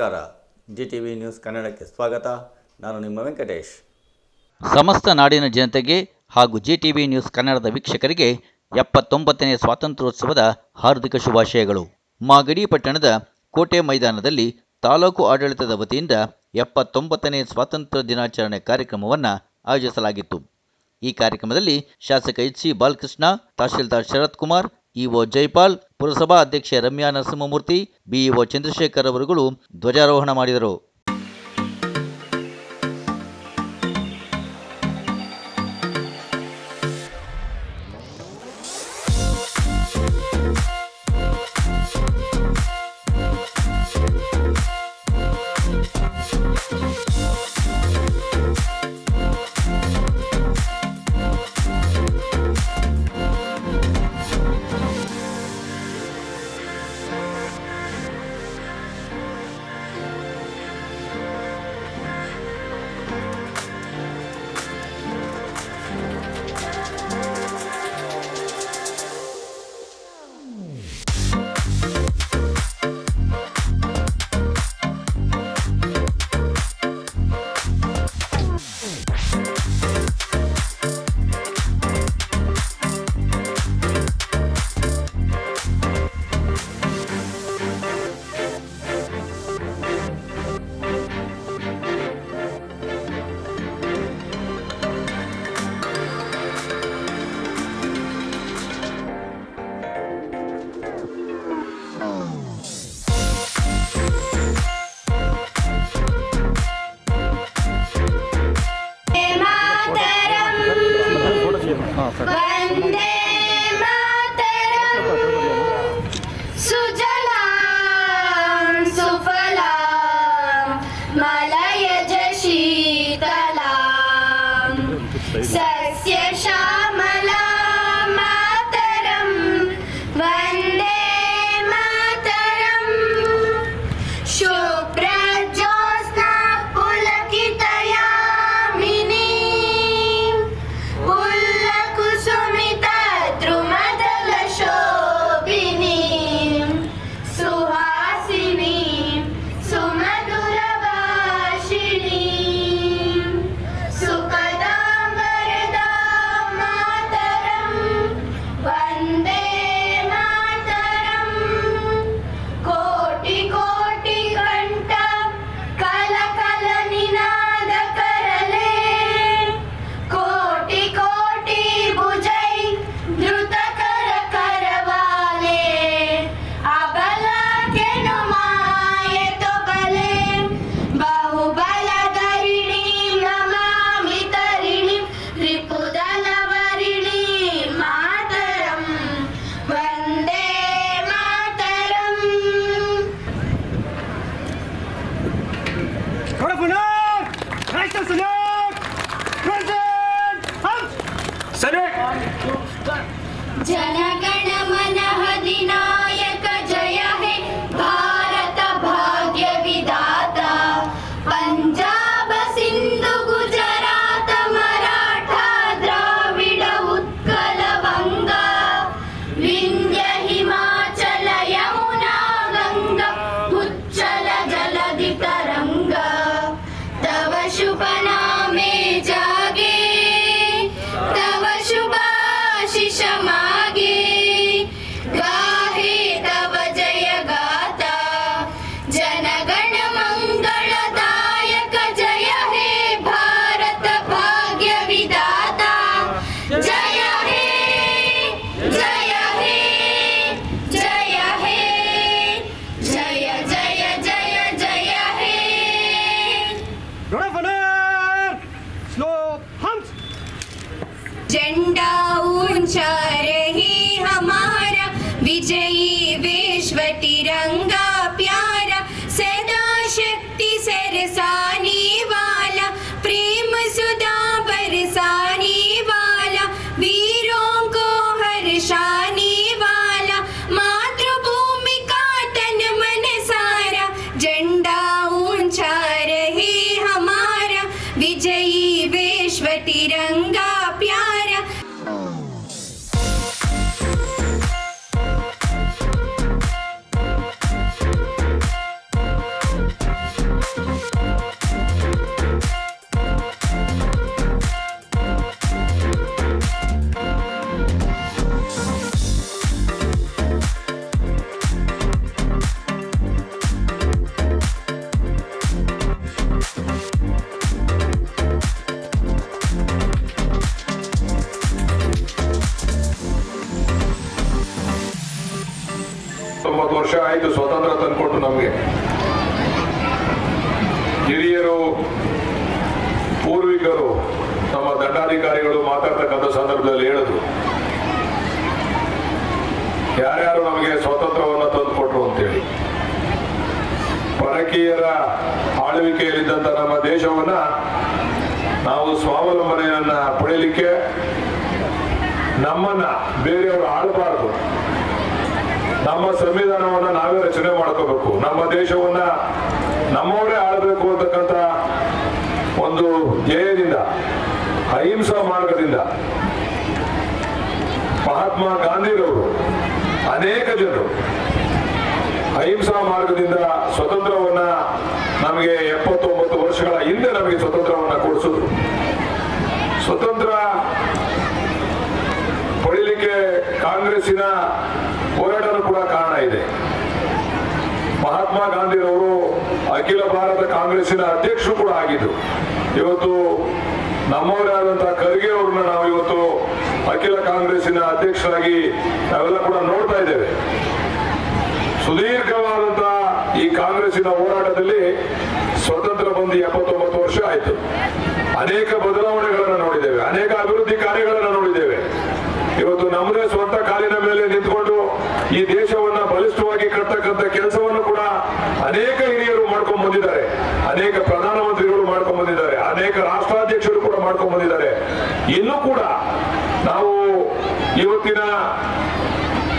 ನಮಸ್ಕಾರ. G T V news ಕನ್ನಡಕ್ಕೆ ಸ್ವಾಗತ. ನಾನು ನಿಮ್ಮ ವೆಂಕಟೇಶ್. ಸಮಸ್ತ ನಾಡಿನ ಜನತೆಗೆ ಹಾಗೂ ಜಿ ಟಿ ವಿ ನ್ಯೂಸ್ ಕನ್ನಡದ ವೀಕ್ಷಕರಿಗೆ ಎಪ್ಪತ್ತೊಂಬತ್ತನೇ ಸ್ವಾತಂತ್ರ್ಯೋತ್ಸವದ ಹಾರ್ದಿಕ ಶುಭಾಶಯಗಳು. ಮಾಗಡಿ ಪಟ್ಟಣದ ಕೋಟೆ ಮೈದಾನದಲ್ಲಿ ತಾಲೂಕು ಆಡಳಿತದ ವತಿಯಿಂದ ಎಪ್ಪತ್ತೊಂಬತ್ತನೇ ಸ್ವಾತಂತ್ರ್ಯ ದಿನಾಚರಣೆ ಕಾರ್ಯಕ್ರಮವನ್ನು ಆಯೋಜಿಸಲಾಗಿತ್ತು. ಈ ಕಾರ್ಯಕ್ರಮದಲ್ಲಿ ಶಾಸಕ H C Balakrishna, tahsildar Sharath Kumar EO Jaipal ಪುರಸಭಾ ಅಧ್ಯಕ್ಷೆ ರಮ್ಯಾ ನರಸಿಂಹಮೂರ್ತಿ ಬಿಇಒ ಚಂದ್ರಶೇಖರ್ ಅವರುಗಳು ಧ್ವಜಾರೋಹಣ ಮಾಡಿದರು. Yes, yes, 걸었구나! ಹಿರಿಯರು ಪೂರ್ವಿಕರು ನಮ್ಮ ದಂಡಾಧಿಕಾರಿಗಳು ಮಾತಾಡ್ತಕ್ಕಂಥ ಸಂದರ್ಭದಲ್ಲಿ ಹೇಳಿದ್ರು. ಯಾರ್ಯಾರು ನಮಗೆ ಸ್ವಾತಂತ್ರ್ಯವನ್ನು ತಂದುಕೊಟ್ರು ಅಂತೇಳಿ. ಪರಕೀಯರ ಆಳ್ವಿಕೆಯಲ್ಲಿದ್ದಂಥ ನಮ್ಮ ದೇಶವನ್ನ ನಾವು ಸ್ವಾವಲಂಬನೆಯನ್ನ ಪಡೆಯಲಿಕ್ಕೆ ನಮ್ಮನ್ನ ಬೇರೆಯವರು ಆಳಬಾರದು. ನಮ್ಮ ಸಂವಿಧಾನವನ್ನ ನಾವೇ ರಚನೆ ಮಾಡ್ಕೋಬೇಕು. ನಮ್ಮ ದೇಶವನ್ನ ನಮ್ಮವರೇ ಆಳ್ಬೇಕು ಅಂತಕ್ಕಂತ ಒಂದು ಧ್ಯೇಯದಿಂದ, ಅಹಿಂಸಾ ಮಾರ್ಗದಿಂದ ಮಹಾತ್ಮ ಗಾಂಧಿರವರು ಅನೇಕ ಜನರು ಅಹಿಂಸಾ ಮಾರ್ಗದಿಂದ ಸ್ವತಂತ್ರವನ್ನ ನಮಗೆ ಎಪ್ಪತ್ತೊಂಬತ್ತು ವರ್ಷಗಳ ಹಿಂದೆ ನಮಗೆ ಸ್ವತಂತ್ರವನ್ನ ಕೊಡಿಸಿದ್ರು. ಸ್ವತಂತ್ರ ಪಡಿಲಿಕ್ಕೆ ಕಾಂಗ್ರೆಸ್ಸಿನ ಕಾರಣ ಇದೆ. ಮಹಾತ್ಮ ಗಾಂಧಿರವರು ಅಖಿಲ ಭಾರತ ಕಾಂಗ್ರೆಸ್ಸಿನ ಅಧ್ಯಕ್ಷರು ಕೂಡ ಆಗಿದ್ರು. ಇವತ್ತು ನಮ್ಮವರೇ ಆದಂತಹ ಖರ್ಗೆ ಅವ್ರನ್ನ ನಾವು ಇವತ್ತು ಅಖಿಲ ಕಾಂಗ್ರೆಸ್ಸಿನ ಅಧ್ಯಕ್ಷರಾಗಿ ನಾವೆಲ್ಲ ಕೂಡ ನೋಡ್ತಾ ಇದ್ದೇವೆ. ಸುದೀರ್ಘವಾದಂತಹ ಈ ಕಾಂಗ್ರೆಸ್ಸಿನ ಹೋರಾಟದಲ್ಲಿ ಸ್ವತಂತ್ರ ಬಂದು ಎಪ್ಪತ್ತೊಂಬತ್ತು ವರ್ಷ ಆಯ್ತು. ಅನೇಕ ಬದಲಾವಣೆಗಳನ್ನು ನೋಡಿದ್ದೇವೆ, ಅನೇಕ ಅಭಿವೃದ್ಧಿ ಕಾರ್ಯಗಳನ್ನು ನೋಡಿದ್ದೇವೆ. ಇವತ್ತು ನಮ್ಮದೇ ಸ್ವಂತ ಕಾಲಿನ ಮೇಲೆ ನಿಂತ್ಕೊಂಡು ಈ ದೇಶವನ್ನ ಬಲಿಷ್ಠವಾಗಿ ಕಟ್ಟತಕ್ಕಂಥ ಕೆಲಸವನ್ನು ಕೂಡ ಅನೇಕ ಹಿರಿಯರು ಮಾಡ್ಕೊಂಡು ಬಂದಿದ್ದಾರೆ ಅನೇಕ ಪ್ರಧಾನಮಂತ್ರಿಗಳು ಮಾಡ್ಕೊಂಡು ಬಂದಿದ್ದಾರೆ ಅನೇಕ ರಾಷ್ಟ್ರಾಧ್ಯಕ್ಷರು ಕೂಡ ಮಾಡ್ಕೊಂಡು ಬಂದಿದ್ದಾರೆ ಇನ್ನೂ ಕೂಡ ನಾವು ಇವತ್ತಿನ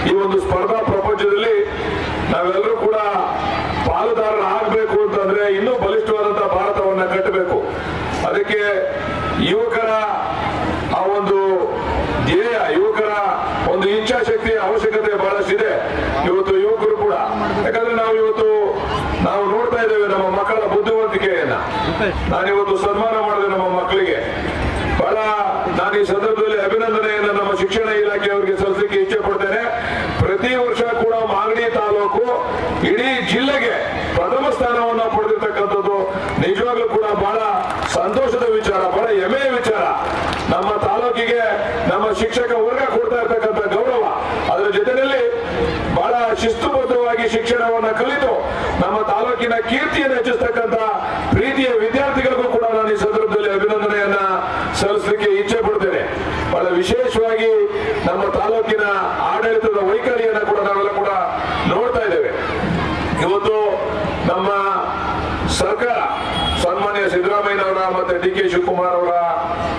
ಈ ಒಂದು ಸ್ಪರ್ಧಾ ಪ್ರಪಂಚದಲ್ಲಿ ನಾವೆಲ್ಲರೂ ಕೂಡ ಪಾಲುದಾರರಾಗಬೇಕು ಅಂತಂದ್ರೆ ಇನ್ನೂ ಬಲಿಷ್ಠವಾದಂತಹ ಭಾರತವನ್ನ ಕಟ್ಟಬೇಕು ಅದಕ್ಕೆ ಯುವಕರ ಆ ಒಂದು ಧ್ಯೇಯ ಯುವಕರ ಒಂದು ಇಚ್ಛಾಶಕ್ತಿಯ ಅವಶ್ಯಕತೆ ಬಹಳಷ್ಟಿದೆ ಇವತ್ತು ಯುವಕರು ಕೂಡ ಯಾಕಂದ್ರೆ ನಾವು ಇವತ್ತು ನಾವು ನೋಡ್ತಾ ಇದ್ದೇವೆ ನಮ್ಮ ಮಕ್ಕಳ ಬುದ್ಧಿವಂತಿಕೆಯನ್ನ ನಾನಿವತ್ತು ಸನ್ಮಾನ ಮಾಡಿದೆ ನಮ್ಮ ಮಕ್ಕಳಿಗೆ ಬಹಳ ನಾನು ಈ ಸಂದರ್ಭದಲ್ಲಿ ಅಭಿನಂದನೆಯನ್ನು ನಮ್ಮ ಶಿಕ್ಷಣ ಇಲಾಖೆಯವರಿಗೆ ಸಲ್ಲಿಸಲಿಕ್ಕೆ ಇಚ್ಛೆ ಪಡ್ತೇನೆ ಪ್ರತಿ ವರ್ಷ ಕೂಡ ಮಾಗಡಿ ತಾಲೂಕು ಇಡೀ ಜಿಲ್ಲೆಗೆ ಪ್ರಥಮ ಸ್ಥಾನವನ್ನು ಪಡೆದಿರ್ತಕ್ಕಂಥದ್ದು ನಿಜವಾಗ್ಲೂ ಕೂಡ ಬಹಳ ಸಂತೋಷದ ವಿಚಾರ ಬಹಳ ಹೆಮ್ಮೆಯ ವಿಚಾರ ನಮ್ಮ ತಾಲೂಕಿಗೆ ನಮ್ಮ ಶಿಕ್ಷಕ ವರ್ಗ ಕೊಡ್ತಾ ಇರ್ತಕ್ಕಂಥ ಗೌರವ, ಅದರ ಜೊತೆಯಲ್ಲಿ ಬಹಳ ಶಿಸ್ತುಬದ್ಧವಾಗಿ ಶಿಕ್ಷಣವನ್ನ ಕಲಿತು ನಮ್ಮ ತಾಲೂಕಿನ ಕೀರ್ತಿಯನ್ನು ಹೆಚ್ಚಿಸ್ತಕ್ಕಂಥ ಪ್ರೀತಿಯ ವಿದ್ಯಾರ್ಥಿಗಳಿಗೂ ಕೂಡ ನಾನು ಈ ಸಂದರ್ಭದಲ್ಲಿ ಅಭಿನಂದನೆಯನ್ನ ಸಲ್ಲಿಸಲಿಕ್ಕೆ ಇಚ್ಛೆ ಪಡ್ತೇನೆ ಬಹಳ ವಿಶೇಷವಾಗಿ ನಮ್ಮ ತಾಲೂಕಿನ ಆಡಳಿತದ ವೈಖರಿಯನ್ನ ಕೂಡ ನಾವೆಲ್ಲ ಕೂಡ ನೋಡ್ತಾ ಇದ್ದೇವೆ ಇವತ್ತು ನಮ್ಮ ಸರ್ಕಾರ ಸನ್ಮಾನ್ಯ ಸಿದ್ದರಾಮಯ್ಯನವರ ಮತ್ತೆ ಡಿ ಕೆ ಶಿವಕುಮಾರ್ ಅವರ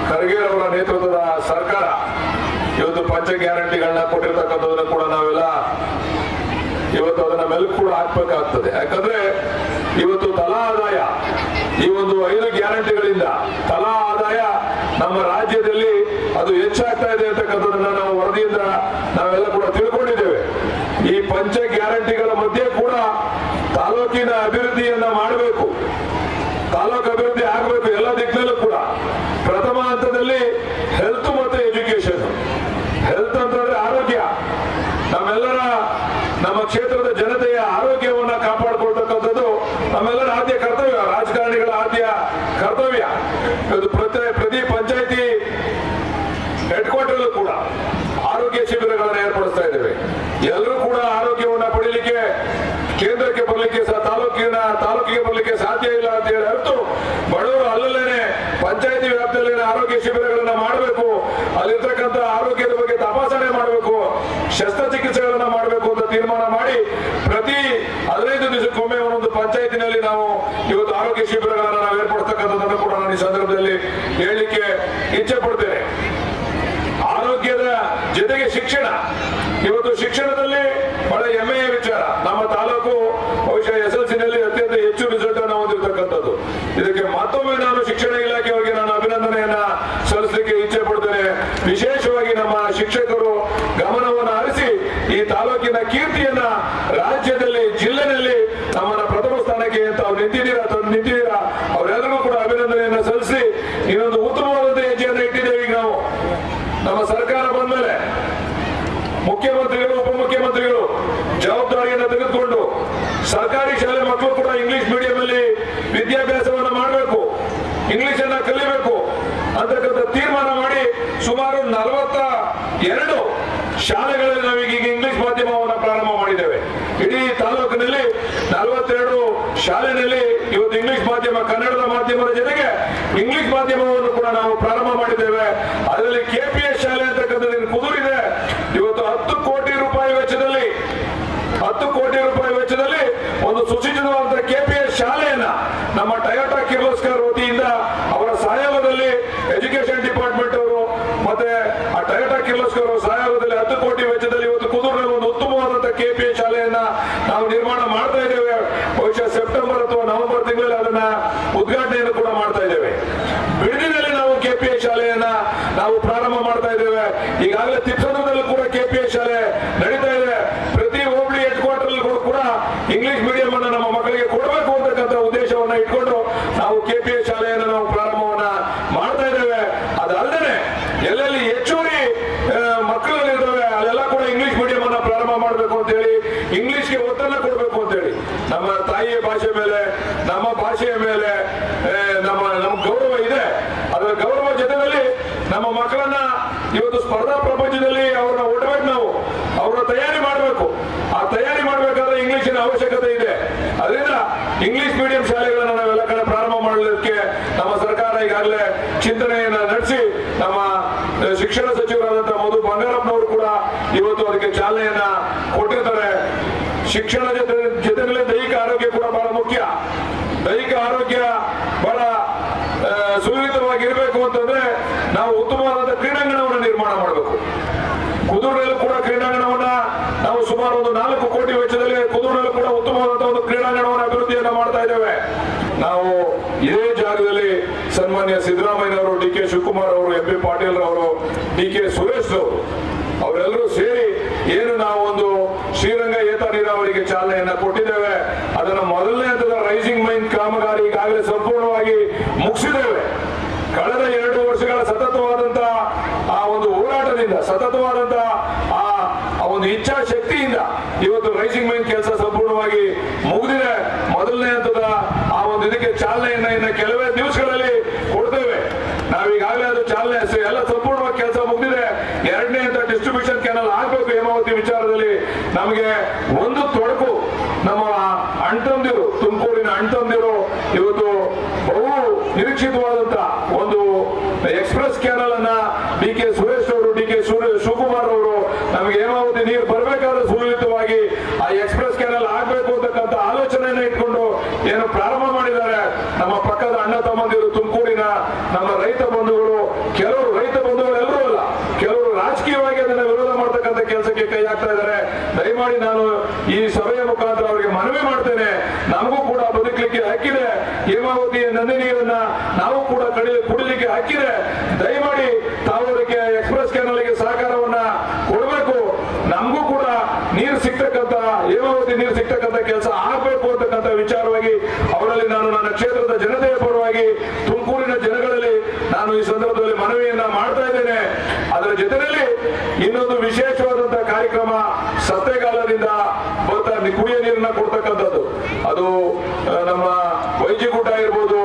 ಖರ್ಗೆರ್ ಅವರ ನೇತೃತ್ವದ ಸರ್ಕಾರ ಇವತ್ತು ಪಂಚ ಗ್ಯಾರಂಟಿಗಳನ್ನ ಕೊಟ್ಟಿರ್ತಕ್ಕಂಥದನ್ನ ಕೂಡ ನಾವೆಲ್ಲ ಇವತ್ತು ಅದನ್ನ ಮೆಲುಕು ಕೂಡ ಹಾಕ್ಬೇಕಾಗ್ತದೆ. ಯಾಕಂದ್ರೆ ಇವತ್ತು ತಲಾ ಆದಾಯ, ಈ ಒಂದು ಐದು ಗ್ಯಾರಂಟಿಗಳಿಂದ ತಲಾ ಆದಾಯ ನಮ್ಮ ರಾಜ್ಯದಲ್ಲಿ ಅದು ಹೆಚ್ಚಾಗ್ತಾ ಇದೆ ಅಂತಕ್ಕಂಥದ್ದನ್ನ ನಾವು ವರದಿಯಿಂದ ನಾವೆಲ್ಲ ಕೂಡ ತಿಳ್ಕೊಂಡಿದ್ದೇವೆ. ಈ ಪಂಚ ಗ್ಯಾರಂಟಿಗಳ ಮಧ್ಯೆ ಕೂಡ ತಾಲೂಕಿನ ಅಭಿವೃದ್ಧಿಯನ್ನ ಮಾಡಬೇಕು ತಾಲೂಕು ಅಭಿವೃದ್ಧಿ ಆಗಬೇಕು ಎಲ್ಲ ದಿಕ್ಕಿನಲ್ಲೂ ಕೂಡ ಪ್ರಥಮ ಹಂತದಲ್ಲಿ ಹೆಲ್ತ್ ಮತ್ತೆ ಎಜುಕೇಶನ್ ಹೆಲ್ತ್ ಅಂತಂದ್ರೆ ಆರೋಗ್ಯ ನಮ್ಮೆಲ್ಲರ ನಮ್ಮ ಕ್ಷೇತ್ರದ ಜನತೆಯ ಆರೋಗ್ಯವನ್ನ ಕಾಪಾಡಿಕೊಳ್ತಕ್ಕಂಥದ್ದು ನಮ್ಮೆಲ್ಲರ ಆದ್ಯ ಕರ್ತವ್ಯ ರಾಜಕಾರಣಿಗಳ ಆದ್ಯ ಕರ್ತವ್ಯ ಇದು ಪ್ರತಿ ಪ್ರತಿ ಪಂಚಾಯತಿ ಹೆಡ್ ಕ್ವಾರ್ಟರ್ ಕೂಡ ಆರೋಗ್ಯ ಶಿಬಿರಗಳನ್ನು ಏರ್ಪಡಿಸ್ತಾ ಇದ್ದೇವೆ ಎಲ್ಲರೂ ಕೂಡ ಆರೋಗ್ಯವನ್ನ ಪಡಿಲಿಕ್ಕೆ ಕೇಂದ್ರಕ್ಕೆ ಬರಲಿಕ್ಕೆ ಸಹ ತಾಲೂಕಿನ ತಾಲೂಕಿಗೆ ಬರಲಿಕ್ಕೆ ಸಾಧ್ಯ ಇಲ್ಲ ಅಂತ ಹೇಳಿ ಅರ್ತು ಬಡವರು ಅಲ್ಲಲ್ಲೇನೆ ಪಂಚಾಯತಿ ವ್ಯಾಪ್ತಿಯಲ್ಲಿನ ಆರೋಗ್ಯ ಶಿಬಿರಗಳನ್ನ ಮಾಡಬೇಕು ಅಲ್ಲಿರ್ತಕ್ಕಂಥ ಆರೋಗ್ಯದ ಬಗ್ಗೆ ತಪಾಸಣೆ ಮಾಡಬೇಕು ಶಸ್ತ್ರಚಿಕಿತ್ಸೆಗಳನ್ನ ಮಾಡಬೇಕು ಅಂತ ತೀರ್ಮಾನ ಮಾಡಿ ಪ್ರತಿ ಹದಿನೈದು ದಿವಸಕ್ಕೊಮ್ಮೆ ಒಂದೊಂದು ಪಂಚಾಯತಿನಲ್ಲಿ ನಾವು ಇವತ್ತು ಆರೋಗ್ಯ ಶಿಬಿರಗಳನ್ನ ನಾವು ಏರ್ಪಡಿಸ್ತಕ್ಕಂಥದ್ದನ್ನು ಕೂಡ ನಾನು ಈ ಸಂದರ್ಭದಲ್ಲಿ ಹೇಳಲಿಕ್ಕೆ ಇಚ್ಛೆ ಪಡ್ತೇನೆ ಆರೋಗ್ಯದ ಜೊತೆಗೆ ಶಿಕ್ಷಣ. ಇವತ್ತು ಶಿಕ್ಷಣದಲ್ಲಿ ಬಹಳ ಹೆಮ್ಮೆಯ ವಿಚಾರ ನಮ್ಮ ತಾಲೂಕು ಬಹುಶಃ ಎಸ್ ಎಲ್ನಲ್ಲಿ ಅತ್ಯಂತ ಹೆಚ್ಚು ರಿಸಲ್ಟ್ ಅನ್ನು ಹೊಂದಿರತಕ್ಕಂಥದ್ದು ಇದಕ್ಕೆ ಮತ್ತೊಮ್ಮೆ ನಾನು ಶಿಕ್ಷಣ ಇಲಾಖೆಯವರಿಗೆ ನಾನು ಅಭಿನಂದನೆಯನ್ನ ಸಲ್ಲಿಸಲಿಕ್ಕೆ ಇಚ್ಛೆ ಪಡ್ತೇನೆ ವಿಶೇಷವಾಗಿ ನಮ್ಮ ಶಿಕ್ಷಕರು ಗಮನವನ್ನು ಹರಿಸಿ ಈ ತಾಲೂಕಿನ ಕೀರ್ತಿಯನ್ನ ರಾಜ್ಯದಲ್ಲಿ ಜಿಲ್ಲೆನಲ್ಲಿ ನಮ್ಮನ್ನ ಪ್ರಥಮ ಸ್ಥಾನಕ್ಕೆ ಅಂತ ಅವ್ರು ನಿಂತಿದ್ದೀರಾ ತಂದು ನಿಂತಿದ್ದೀರಾ ಅವರೆಲ್ಲರಿಗೂ ಕೂಡ ಅಭಿನಂದನೆಯನ್ನ ಸಲ್ಲಿಸಿ ಇನ್ನೊಂದು ಉತ್ತಮವಾದಂತ ಹೆಜ್ಜೆಯನ್ನು ಇಟ್ಟಿದ್ದೇವೆ ಈಗ ನಾವು ನಮ್ಮ ಸರ್ಕಾರ ಬಂದ್ಮೇಲೆ ಮುಖ್ಯಮಂತ್ರಿಗಳು, ಉಪಮುಖ್ಯಮಂತ್ರಿಗಳು ಜವಾಬ್ದಾರಿಯನ್ನು ತೆಗೆದುಕೊಂಡು ಸರ್ಕಾರಿ ಶಾಲೆ ಮಕ್ಕಳು ಕೂಡ ಇಂಗ್ಲಿಷ್ ಮೀಡಿಯಂ ಅಲ್ಲಿ ವಿದ್ಯಾಭ್ಯಾಸವನ್ನು ಮಾಡಬೇಕು ಇಂಗ್ಲಿಷ್ ಅನ್ನ ಕಲಿಬೇಕು ಅಂತಕ್ಕಂಥ ತೀರ್ಮಾನ ಮಾಡಿ ಸುಮಾರು ನಲವತ್ತ ಎರಡು ಶಾಲೆಗಳಲ್ಲಿ ನಾವೀಗ ಇಂಗ್ಲಿಷ್ ಮಾಧ್ಯಮವನ್ನು ಪ್ರಾರಂಭ ಮಾಡಿದ್ದೇವೆ. ಇಡೀ ತಾಲೂಕಿನಲ್ಲಿ ನಲವತ್ತೆರಡು ಶಾಲೆಯಲ್ಲಿ ಇವತ್ತು ಇಂಗ್ಲಿಷ್ ಮಾಧ್ಯಮ, ಕನ್ನಡದ ಮಾಧ್ಯಮದ ಜೊತೆಗೆ ಇಂಗ್ಲಿಷ್ ಮಾಧ್ಯಮವನ್ನು ಕೂಡ ನಾವು ಪ್ರಾರಂಭ ಮಾಡಿದ್ದೇವೆ. ಅದರಲ್ಲಿ ಕೆಪಿಎಸ್ ಶಾಲೆ ಅಂತಕ್ಕಂಥದ್ದು ಕುದುರಿದೆ ಇವತ್ತು ಹತ್ತು ಕೋಟಿ ರೂಪಾಯಿ ವೆಚ್ಚದಲ್ಲಿ, ಹತ್ತು ಕೋಟಿ ರೂಪಾಯಿ ವೆಚ್ಚದಲ್ಲಿ ಒಂದು ಸುಸಜ್ಜಿತವಾದಂತಹ ಕೆಪಿಎಸ್ ಶಾಲೆಯನ್ನ ನಮ್ಮ ಟಯೋಟಾ ಕಿರ್ಲೋಸ್ಕರ್ ವತಿಯಿಂದ ಅವರ ಸಹಯೋಗದಲ್ಲಿ ಎಜುಕೇಶನ್ ಡಿಪಾರ್ಟ್ಮೆಂಟ್ ಅವರು ಮತ್ತೆ ಆ ಟಯೋಟಾ ಕಿರ್ಲೋಸ್ಕರ್ ಅವರ ಸಹಯೋಗದಲ್ಲಿ ಹತ್ತು ಕೋಟಿ ವೆಚ್ಚದಲ್ಲಿ ಇವತ್ತು ಕುದೂರಿನಲ್ಲಿ ಒಂದು ಉತ್ತಮವಾದಂತಹ ಕೆಪಿಎಸ್ ಶಾಲೆಯನ್ನ ನಾವು ನಿರ್ಮಾಣ ಮಾಡ್ತಾ ಇದ್ದೇವೆ ಬಹುಶಃ ಸೆಪ್ಟೆಂಬರ್ ಅಥವಾ ನವೆಂಬರ್ ತಿಂಗಳಲ್ಲಿ ಅದನ್ನ ಉದ್ಘಾಟನೆಯನ್ನು ಕೂಡ ಮಾಡ್ತಾ ಇದ್ದೇವೆ ಬಿಡದಿನಲ್ಲಿ ನಾವು ಕೆಪಿಎಸ್ ಶಾಲೆಯನ್ನ ನಾವು ಪ್ರಾರಂಭ ಮಾಡ್ತಾ ಇದ್ದೇವೆ ಈಗಾಗಲೇ ತಿಪ್ಸಂದ್ರದಲ್ಲೂ ಕೂಡ ಕೆಪಿಎಸ್ ಶಾಲೆ ನಡೀತಾ ಇದೆ ಪ್ರತಿ ಹೋಬಳಿ ಹೆಡ್ ಕ್ವಾರ್ಟರ್ ಕೂಡ ಇಂಗ್ಲಿಷ್ ಮೀಡಿಯಂ ಅನ್ನ ನಮ್ಮ ಮಕ್ಕಳಿಗೆ ಕೊಡಬೇಕು ಅಂತಕ್ಕಂಥ ಉದ್ದೇಶವನ್ನ ಇಟ್ಕೊಂಡು ನಾವು ಕೆಪಿಎಸ್ ಶಾಲೆಯನ್ನು ನಾವು ಪ್ರಾರಂಭವನ್ನ ಮಾಡ್ತಾ ಇದ್ದೇವೆ ಅದಲ್ಲದೆ ಎಲ್ಲೆಲ್ಲಿ ಹೆಚ್ಚುವರಿ ಆ, ಮಕ್ಕಳುಗಳಿದ್ದಾವೆ ಅಲ್ಲೆಲ್ಲ ಕೂಡ ಇಂಗ್ಲಿಷ್ ಮೀಡಿಯಂ ಅನ್ನ ಪ್ರಾರಂಭ ಮಾಡಬೇಕು ಅಂತ ಹೇಳಿ ಇಂಗ್ಲಿಷ್ಗೆ ಒತ್ತನ್ನ ಕೊಡಬೇಕು ಅಂತ ಹೇಳಿ ನಮ್ಮ ತಾಯಿಯ ಭಾಷೆ ಮೇಲೆ ನಮ್ಮ ಭಾಷೆಯ ಮೇಲೆ ಆ, ನಮ್ಮ ನಮ್ಮ ಗೌರವ ಇದೆ ಅದರ ಗೌರವ ಜೊತೆಯಲ್ಲಿ ನಮ್ಮ ಮಕ್ಕಳನ್ನ ಇವತ್ತು ಸ್ಪರ್ಧಾ ಪ್ರಪಂಚದಲ್ಲಿ ಅವ್ರನ್ನ ಒಡ್ಬೇಕು ನಾವು ಅವ್ರನ್ನ ತಯಾರಿ ಮಾಡಬೇಕು ಆ ತಯಾರಿ ಮಾಡಬೇಕಾದ್ರೆ ಇಂಗ್ಲಿಷಿನ ಅವಶ್ಯಕತೆ ಇದೆ ಅದರಿಂದ ಇಂಗ್ಲಿಷ್ ಮೀಡಿಯಂ ಶಾಲೆಗಳನ್ನು ನಾವೆಲ್ಲ ಕಡೆ ಪ್ರಾರಂಭ ಮಾಡಲಿಕ್ಕೆ ನಮ್ಮ ಸರ್ಕಾರ ಈಗಾಗಲೇ ಚಿಂತನೆಯನ್ನ ನಡೆಸಿ ನಮ್ಮ ಶಿಕ್ಷಣ ಸಚಿವರಾದಂತಹ ಮಧು ಬಂಗಾರಪ್ಪನವರು ಕೂಡ ಇವತ್ತು ಅದಕ್ಕೆ ಚಾಲನೆಯನ್ನ ಕೊಟ್ಟಿರ್ತಾರೆ. ಶಿಕ್ಷಣ ಜೊತೆ ಜೊತೆಯಲ್ಲಿ ದೈಹಿಕ ಆರೋಗ್ಯ ಕೂಡ ಬಹಳ ಮುಖ್ಯ ದೈಹಿಕ ಆರೋಗ್ಯ ಬಹಳ ಆ, ಸುರಕ್ಷಿತವಾಗಿರ್ಬೇಕು ಅಂತಂದ್ರೆ ನಾವು ಉತ್ತಮವಾದಂತಹ ಕ್ರೀಡಾಂಗಣವನ್ನು ನಿರ್ಮಾಣ ಮಾಡಬೇಕು ಕುದೂರಿನಲ್ಲೂ ಕೂಡ ಕ್ರೀಡಾಂಗಣವನ್ನ ನಾವು ಸುಮಾರು ಒಂದು ನಾಲ್ಕು ಕೋಟಿ ವೆಚ್ಚದಲ್ಲಿ ಕುದೂರಿನಲ್ಲೂ ಕೂಡ ಉತ್ತಮವಾದಂತಹ ಒಂದು ಕ್ರೀಡಾಂಗಣವನ್ನು ಅಭಿವೃದ್ಧಿಯನ್ನ ಮಾಡ್ತಾ ಇದ್ದೇವೆ ನಾವು ಇದೇ ಜಾಗದಲ್ಲಿ ಸನ್ಮಾನ್ಯ ಸಿದ್ದರಾಮಯ್ಯನವರು ಡಿ ಕೆ ಶಿವಕುಮಾರ್ ಅವರು ಎಂ ಪಿ ಪಾಟೀಲ್ ಅವರು ಡಿ ಕೆ ಸುರೇಶ್ ಅವರು ಅವರೆಲ್ಲರೂ ಸೇರಿ ಏನು ನಾವು ಒಂದು ಶ್ರೀರಂಗ ಏತ ನೀರಾವರಿಗೆ ಚಾಲನೆಯನ್ನ ಕೊಟ್ಟಿದ್ದೇವೆ. ಅದನ್ನ ಮೊದಲನೇ ಹಂತದ ರೈಸಿಂಗ್ ಮೈನ್ ಕಾಮಗಾರಿ ಈಗಾಗಲೇ ಸಂಪೂರ್ಣವಾಗಿ ಮುಗಿಸಿದ್ದೇವೆ. ಕಳೆದ ಎರಡು ವರ್ಷಗಳ ಸತತವಾದಂತಹ ಆ ಒಂದು ಹೋರಾಟದಿಂದ ಸತತವಾದಂತಹ ಆ ಆ ಒಂದು ಇಚ್ಛಾಶಕ್ತಿಯಿಂದ ಇವತ್ತು ರೈಸಿಂಗ್ ಮೈನ್ ಕೆಲಸ ಸಂಪೂರ್ಣವಾಗಿ ಮುಗಿದಿದೆ. ಮೊದಲನೇ ಹಂತದ ಆ ಒಂದು ಇದಕ್ಕೆ ಚಾಲನೆಯನ್ನ ಇನ್ನು ಕೆಲವೇ ದಿವಸಗಳಲ್ಲಿ ಕೊಡ್ತೇವೆ ನಾವೀಗಾಗಲೇ ಅದು ಚಾಲನೆ ಸ- ಎಲ್ಲ ಸಂಪೂರ್ಣವಾಗಿ ಕೆಲಸ ಮುಗಿದಿದೆ ಎರಡನೇ ಹಂತ ಡಿಸ್ಟ್ರಿಬ್ಯೂಷನ್ ಕೆನಲ್ ಆಗ್ಬೇಕು ಹೇಮಾವತಿ ವಿಚಾರದಲ್ಲಿ ನಮಗೆ ಒಂದು ತೊಡಕು ನಮ್ಮ ಅಣ್ತಂದಿರು ತುಮಕೂರಿನ ಅಣ್ತಂದಿರು ಇವತ್ತು ಬಹು ನಿರೀಕ್ಷಿತವಾದಂತ ಒಂದು ಎಕ್ಸ್ಪ್ರೆಸ್ ಕೆನಲ್ ಅನ್ನ ಡಿ ಕೆ ಸುರೇಶ್ ಅವರು ಡಿ ಕೆ ಶಿವಕುಮಾರ್ ಅವರು ನಮಗೆ ಹೇಮಾವತಿ ನೀರು ಬರಬೇಕಾದ್ರೆ ಸುಲಲಿತವಾಗಿ ಆ ಎಕ್ಸ್ಪ್ರೆಸ್ ಕೆನಲ್ ಆಗ್ಬೇಕು ಅಂತಕ್ಕಂಥ ಆಲೋಚನೆಯನ್ನ ಇಟ್ಕೊಂಡು ಏನು ಪ್ರಾರಂಭ ಮಾಡಿದ್ದಾರೆ ನಮ್ಮ ಪಕ್ಕದ ಅಣ್ಣ ತಮ್ಮಂದಿರು ತುಮಕೂರಿನ ನಮ್ಮ ರೈತ ಬಂಧುಗಳು ಕೆಲವರು ರೈತ ಬಂಧುಗಳು ಎಲ್ಲರೂ ಅಲ್ಲ ಕೆಲವರು ರಾಜಕೀಯವಾಗಿ ಅದನ್ನ ವಿರೋಧ ಮಾಡ್ತಕ್ಕಂಥ ಕೆಲಸಕ್ಕೆ ಕೈ ಹಾಕ್ತಾ ಇದ್ದಾರೆ ದಯಮಾಡಿ ನಾನು ಈ ಸಭೆಯ ಮುಖಾಂತರ ಅವರಿಗೆ ಮನವಿ ಮಾಡ್ತೇನೆ ನಮಗೂ ಕೂಡ ಬದುಕಲಿಕ್ಕೆ ಹಕ್ಕಿದೆ ಹೇಮಾವತಿ ನದಿ ನೀರನ್ನ ನಾವು ಕೂಡ ಕಡಿ ಕುಡಿಲಿಕ್ಕೆ ಹಾಕಿದ್ರೆ ದಯಮಾಡಿ ತಾವು ಅದಕ್ಕೆ ಎಕ್ಸ್ಪ್ರೆಸ್ ಕ್ಯಾನಲ್ಗೆ ಸಹಕಾರವನ್ನ ಕೊಡಬೇಕು. ನಮಗೂ ಕೂಡ ನೀರು ಸಿಗ್ತಕ್ಕಂತ ಹೇಮಾವತಿ ನೀರು ಸಿಗ್ತಕ್ಕಂತ ಕೆಲಸ ಆಗ್ಬೇಕು ಅಂತಕ್ಕಂಥ ವಿಚಾರವಾಗಿ ಅವರಲ್ಲಿ ನಾನು ನನ್ನ ಕ್ಷೇತ್ರದ ಜನತೆಯ ಪರವಾಗಿ ತುಮಕೂರಿನ ಜನಗಳಲ್ಲಿ ನಾನು ಈ ಸಂದರ್ಭದಲ್ಲಿ ಮನವಿಯನ್ನ ಮಾಡ್ತಾ ಇದ್ದೇನೆ. ಅದರ ಜೊತೆಯಲ್ಲಿ ಇನ್ನೊಂದು ವಿಶೇಷವಾದಂತಹ ಕಾರ್ಯಕ್ರಮ ಸತ್ಯಗಾಲದಿಂದ ಕುಡಿಯ ನೀರನ್ನ ಕೊಡ್ತಕ್ಕಂಥದ್ದು. ಅದು ನಮ್ಮ ವೈಜಿಗುಡ್ಡ ಇರ್ಬೋದು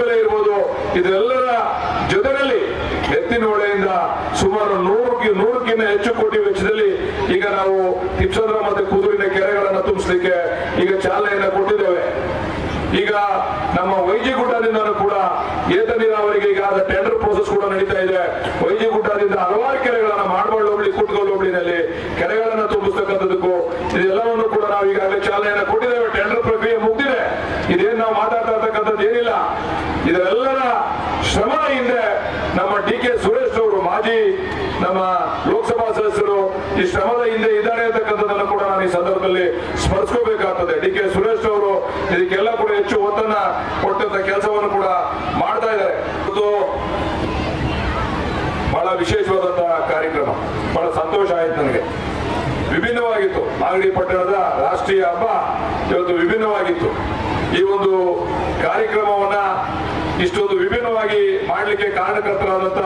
ಬೆಲೆ ಇರ್ಬೋದು. ಇದೆಲ್ಲರ ಜೊತೆಯಲ್ಲಿ ಎತ್ತಿನ ಹೊಳೆಯಿಂದ ಸುಮಾರು ನೂರು ನೂರಕ್ಕಿಂತ ಹೆಚ್ಚು ಕೋಟಿ ವೆಚ್ಚದಲ್ಲಿ ಈಗ ನಾವು ತಿಪ್ಸಂದ್ರ ಮತ್ತೆ ಕುದುರಿನ ಕೆರೆಗಳನ್ನ ತುಂಬಿಸ್ಲಿಕ್ಕೆ ಈಗ ಚಾಲನೆಯನ್ನ ಕೊಟ್ಟಿದ್ದೇವೆ. ಈಗ ನಮ್ಮ ವೈಜಿಗುಡ್ಡದಿಂದ ಕೂಡ ಏತ ನೀರಾವರಿಗೆ ಈಗ ಟೆಂಡರ್ ಪ್ರೋಸೆಸ್ ಕೂಡ ನಡೀತಾ ಇದೆ. ವೈಜಿಗುಡ್ಡದಿಂದ ಹಲವಾರು ಕೆರೆಗಳನ್ನ ಮಾಡಬಾರ್ದು ಹೋಗ್ಲಿ ಹೋಬಳಿನಲ್ಲಿ ಕೆರೆಗಳನ್ನ ತುಂಬಿಸ್ತಕ್ಕಂಥದಕ್ಕೂ ಇದೆಲ್ಲವನ್ನು ಕೂಡ ನಾವು ಈಗಾಗಲೇ ಚಾಲನೆಯನ್ನ ಕೊಟ್ಟಿದ್ದೇವೆ ಟೆಂಡರ್ ಪ್ರಕ್ರಿಯೆ ಮುಗ್ದಿದೆ ಇದೇನು ನಾವು ಮಾತಾಡ್ತಾ ಇರ್ತಕ್ಕಂಥದ್ದು ಏನಿಲ್ಲ ಇದರೆಲ್ಲರ ಶ್ರಮದ ಹಿಂದೆ ನಮ್ಮ ಡಿ ಕೆ ಸುರೇಶ್ ಅವರು ಮಾಜಿ ನಮ್ಮ ಲೋಕಸಭಾ ಸದಸ್ಯರು ಈ ಶ್ರಮದ ಹಿಂದೆ ಇದ್ದಾರೆ ಅಂತಕ್ಕಂಥದ್ದನ್ನು ಕೂಡ ನಾನು ಈ ಸಂದರ್ಭದಲ್ಲಿ ಸ್ಮರಿಸ್ಕೋಬೇಕಾಗ್ತದೆ. ಡಿ ಕೆ ಸುರೇಶ್ ಅವರು ಇದಕ್ಕೆಲ್ಲ ಕೂಡ ಹೆಚ್ಚು ಒತ್ತನ್ನ ಕೊಟ್ಟಂತ ಕೆಲಸವನ್ನು ಕೂಡ ಮಾಡ್ತಾ ಇದ್ದಾರೆ. ಇದು ಬಹಳ ವಿಶೇಷವಾದಂತಹ ಕಾರ್ಯಕ್ರಮ. ಬಹಳ ಸಂತೋಷ ಆಯ್ತು ನನಗೆ. ವಿಭಿನ್ನವಾಗಿತ್ತು. ಮಾಗಡಿ ಪಟ್ಟಣದ ರಾಷ್ಟ್ರೀಯ ಹಬ್ಬ ಇವತ್ತು ವಿಭಿನ್ನವಾಗಿತ್ತು. ಈ ಒಂದು ಕಾರ್ಯಕ್ರಮವನ್ನ ಇಷ್ಟೊಂದು ವಿಭಿನ್ನವಾಗಿ ಮಾಡಲಿಕ್ಕೆ ಕಾರಣಕರ್ತರಾದಂಥ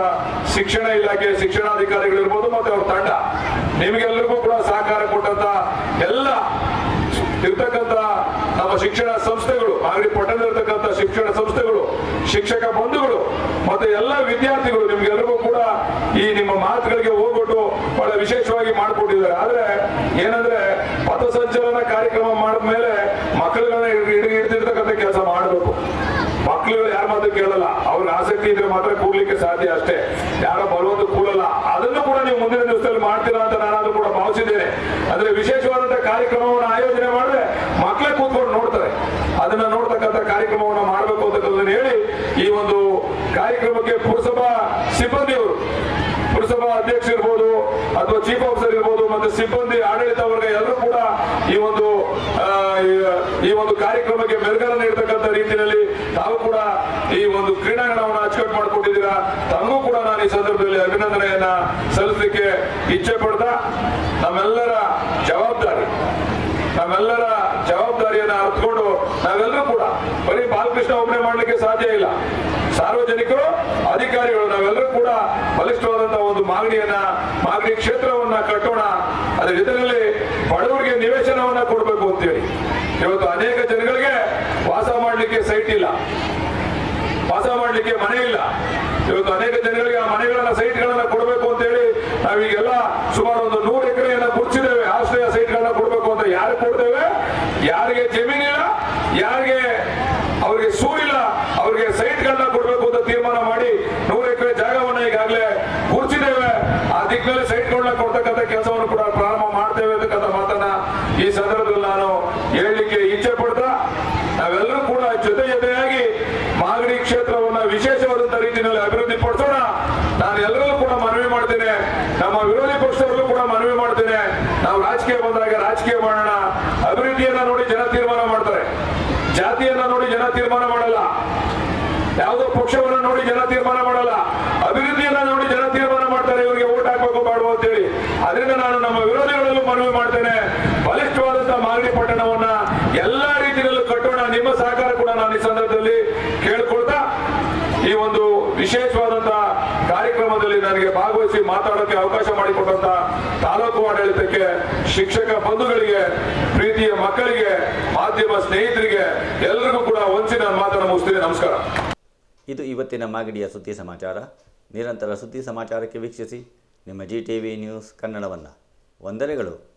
ಶಿಕ್ಷಣ ಇಲಾಖೆ ಶಿಕ್ಷಣಾಧಿಕಾರಿಗಳಿರ್ಬೋದು ಮತ್ತೆ ಅವ್ರ ತಂಡ. ನಿಮಗೆಲ್ಲರಿಗೂ ಕೂಡ ಸಹಕಾರ ಕೊಟ್ಟಂತ ಎಲ್ಲ ಇರ್ತಕ್ಕಂತ ನಮ್ಮ ಶಿಕ್ಷಣ ಸಂಸ್ಥೆಗಳು ಆಗಲಿ ಪಟ್ಟಣದಲ್ಲಿರ್ತಕ್ಕಂಥ ಶಿಕ್ಷಣ ಸಂಸ್ಥೆಗಳು, ಶಿಕ್ಷಕ ಬಂಧುಗಳು ಮತ್ತೆ ಎಲ್ಲ ವಿದ್ಯಾರ್ಥಿಗಳು ನಿಮ್ಗೆಲ್ಲರಿಗೂ ಕೂಡ ಈ ನಿಮ್ಮ ಮಾತುಗಳಿಗೆ ಹೋಗ್ಬಿಟ್ಟು ಬಹಳ ವಿಶೇಷವಾಗಿ ಮಾಡಿಕೊಟ್ಟಿದ್ದಾರೆ. ಆದ್ರೆ ಏನಂದ್ರೆ ಪಥಸಂಚಲನ ಕಾರ್ಯಕ್ರಮ ಮಾಡಿದ್ಮೇಲೆ ಮಕ್ಕಳುಗಳನ್ನ ಹಿಡಿ ಹಿಡಿದಿರ್ತಕ್ಕಂಥ ಕೆಲಸ ಮಾಡಬೇಕು. ಮಕ್ಕಳುಗಳು ಯಾರ ಮಾತು ಕೇಳಲ್ಲ. ಅವ್ರ ಆಸಕ್ತಿ ಇದ್ರೆ ಮಾತ್ರ ಕೂಡ್ಲಿಕ್ಕೆ ಸಾಧ್ಯ ಅಷ್ಟೇ. ಯಾರೋ ಬರುವಂತ ಕೂಡಲ್ಲ. ಅದನ್ನು ಕೂಡ ನೀವು ಮುಂದಿನ ದಿವಸದಲ್ಲಿ ಮಾಡ್ತೀರಾ ಅಂತ ನಾನಾದ್ರೂ ಕೂಡ ಭಾವಿಸಿದ್ದೇನೆ. ಅಂದ್ರೆ ವಿಶೇಷವಾದಂತಹ ಕಾರ್ಯಕ್ರಮವನ್ನು ಆಯೋಜನೆ ಮಾಡಿದ್ರೆ ಮಕ್ಕಳೇ ಕೂತ್ಕೊಂಡು ನೋಡ್ತಾರೆ. ಅದನ್ನ ನೋಡ್ತಕ್ಕಂತ ಕಾರ್ಯಕ್ರಮವನ್ನು ಮಾಡಬೇಕು ಅಂತಕ್ಕಂಥದ್ದನ್ನ ಹೇಳಿ ಈ ಒಂದು ಕಾರ್ಯಕ್ರಮಕ್ಕೆ ಪುರಸಭಾ ಸಿಬ್ಬಂದಿಯವರು, ಪುರಸಭಾ ಅಧ್ಯಕ್ಷ ಇರ್ಬೋದು ಅಥವಾ ಚೀಫ್ ಆಫೀಸರ್ ಇರ್ಬೋದು ಮತ್ತೆ ಸಿಬ್ಬಂದಿ ಆಡಳಿತ ವರ್ಗ ಎಲ್ಲರೂ ಕೂಡ ಈ ಒಂದು ಈ- ಒಂದು ಕಾರ್ಯಕ್ರಮಕ್ಕೆ ಮೆರುಗನ್ನು ನೀಡತಕ್ಕಂಥ ರೀತಿಯಲ್ಲಿ ತಾವು ಕೂಡ ಈ ಒಂದು ಕ್ರೀಡಾಂಗಣವನ್ನು ಅಚ್ಚುಕಟ್ಟು ಮಾಡಿಕೊಟ್ಟಿದ್ದೀರಾ? ತಮಗೂ ಕೂಡ ನಾನು ಈ ಸಂದರ್ಭದಲ್ಲಿ ಅಭಿನಂದನೆಯನ್ನ ಸಲ್ಲಿಸಲಿಕ್ಕೆ ಇಚ್ಛೆ ಪಡ್ತಾ ನಮ್ಮೆಲ್ಲರ ಜವಾಬ್ದಾರಿ, ನಮ್ಮೆಲ್ಲರ ಜವಾಬ್ದಾರಿಯನ್ನ ಅರ್ಥಕೊಂಡು ನಾವೆಲ್ಲರೂ ಕೂಡ ಬರೀ ಬಾಲಕೃಷ್ಣ ಒಬ್ಬನೇ ಮಾಡಲಿಕ್ಕೆ ಸಾಧ್ಯ ಇಲ್ಲ. ಸಾರ್ವಜನಿಕರು, ಅಧಿಕಾರಿಗಳು ನಾವೆಲ್ಲರೂ ಕೂಡ ಬಲಿಷ್ಠವಾದಂತಹ ಒಂದು ಮಾಗಡಿಯನ್ನ ಮಾಗಡಿ ಕ್ಷೇತ್ರವನ್ನ ಕಟ್ಟೋಣ, ಅದರ ಜೊತೆಯಲ್ಲಿ ಬಡವರಿಗೆ ನಿವೇಶನವನ್ನ ಕೊಡಬೇಕು ಅಂತೇಳಿ. ಇವತ್ತು ಅನೇಕ ಜನಗಳಿಗೆ ಮಾಡಲಿಕ್ಕೆ ಸೈಟ್ ಇಲ್ಲ. ವಾಸ ಮಾಡಲಿಕ್ಕೆ ಮನೆ ಇಲ್ಲ. ಇವತ್ತು ಅನೇಕ ಜನಗಳಿಗೆ ಆ ಮನೆಗಳನ್ನ ಸೈಟ್ಗಳನ್ನ ಕೊಡಬೇಕು ಅಂತ ಹೇಳಿ ನಾವೀಗೆಲ್ಲ ಸುಮಾರು ಒಂದು ನೂರು ಎಕರೆಯನ್ನ ಮುಚ್ಚಿದ್ದೇವೆ ಆಶ್ರಯ ಸೈಟ್ಗಳನ್ನ ಕೊಡಬೇಕು ಅಂತ ಯಾರು ಕೊಡ್ತೇವೆ? ಯಾರಿಗೆ ಜಮೀನಿಲ್ಲ ಯಾರಿಗೆ ಅವರಿಗೆ ಸೂರಿಲ್ಲ ಅವರಿಗೆ ಸೈಟ್ಗಳನ್ನ ಕೊಡಬೇಕು ಅಂತ ತೀರ್ಮಾನ ಮಾಡಿ ನೂರು ಎಕರೆ ಜಾಗವನ್ನ ಈಗಾಗಲೇ ಕುರ್ಚಿದ್ದೇವೆ ಆ ದಿಕ್ಕಿನಲ್ಲಿ ಸೈಟ್ಗಳನ್ನ ಕೊಡ್ತಕ್ಕಂಥ ಕೆಲಸವನ್ನು ಕೂಡ ಪ್ರಾರಂಭ ಮಾಡ್ತೇವೆ ಅಂತಕ್ಕಂಥ ಮಾತನ್ನ ಈ ಸಂದರ್ಭದಲ್ಲಿ ನಾನು ಹೇಳಲಿಕ್ಕೆ ಇಚ್ಛೆ ಪಡ್ತಾ ನಾವೆಲ್ಲರೂ ಕೂಡ ಜೊತೆ ಜೊತೆಯಾಗಿ ಮಾಗಡಿ ಕ್ಷೇತ್ರವನ್ನ ವಿಶೇಷವಾದಂತ ರೀತಿಯಲ್ಲಿ ಅಭಿವೃದ್ಧಿ ಪಡಿಸೋಣ ನಾನು ಎಲ್ಲರಿಗೂ ಕೂಡ ಮನವಿ ಮಾಡ್ತೇನೆ ನಮ್ಮ ವಿರೋಧಿ ಪಕ್ಷದವರಿಗೂ ಕೂಡ ಮನವಿ ಮಾಡ್ತೇನೆ ನಾವು ರಾಜಕೀಯ ಬಂದಾಗ ರಾಜಕೀಯ ಮಾಡೋಣ ಅಭಿವೃದ್ಧಿಯನ್ನ ನೋಡಿ ಜನ ತೀರ್ಮಾನ ಮಾಡ್ತಾರೆ ಜಾತಿಯನ್ನ ನೋಡಿ ಜನ ತೀರ್ಮಾನ ಮಾಡಲ್ಲ. ಯಾವುದೋ ಪಕ್ಷವನ್ನ ನೋಡಿ ಜನ ತೀರ್ಮಾನ ಮಾಡಲ್ಲ. ಅಭಿವೃದ್ಧಿಯನ್ನ ನೋಡಿ ಜನ ತೀರ್ಮಾನ ಮಾಡ್ತಾರೆ, ಇವರಿಗೆ ಓಟ್ ಹಾಕಬೇಕು ಮಾಡುವ ಅಂತೇಳಿ. ಅದರಿಂದ ನಾನು ನಮ್ಮ ವಿರೋಧಿಗಳಲ್ಲೂ ಮನವಿ ಮಾಡ್ತೇನೆ. ಬಲಿಷ್ಠವಾದಂತಹ ಮಾಗಡಿ ಪಟ್ಟಣವನ್ನ ಎಲ್ಲಾ ರೀತಿಯಲ್ಲೂ ಕಟ್ಟೋಣ. ನಿಮ್ಮ ಸಹಕಾರ ಕೂಡ ನಾನು ಈ ಸಂದರ್ಭದಲ್ಲಿ ಕೇಳ್ಕೊಳ್ತಾ ಈ ಒಂದು ವಿಶೇಷವಾದಂತಹ ಕಾರ್ಯಕ್ರಮದಲ್ಲಿ ನನಗೆ ಭಾಗವಹಿಸಿ ಮಾತಾಡೋಕೆ ಅವಕಾಶ ಮಾಡಿಕೊಟ್ಟಂತ ತಾಲೂಕು ಆಡಳಿತಕ್ಕೆ ಶಿಕ್ಷಕ ಬಂಧುಗಳಿಗೆ, ಪ್ರೀತಿಯ ಮಕ್ಕಳಿಗೆ, ಮಾಧ್ಯಮ ಸ್ನೇಹಿತರಿಗೆ ಎಲ್ಲರಿಗೂ ಕೂಡ ವಂಚಿ ನಾನು ಮಾತನ್ನು ಮುಗಿಸ್ತೀನಿ. ನಮಸ್ಕಾರ. ಇದು ಇವತ್ತಿನ ಮಾಗಡಿಯ ಸುದ್ದಿ ಸಮಾಚಾರ. ನಿರಂತರ ಸುದ್ದಿ ಸಮಾಚಾರಕ್ಕೆ ವೀಕ್ಷಿಸಿ. ನಿಮ್ಮ ಜಿ ಟಿ ವಿ ನ್ಯೂಸ್ ಕನ್ನಡವನ್ನು. ವಂದನೆಗಳು.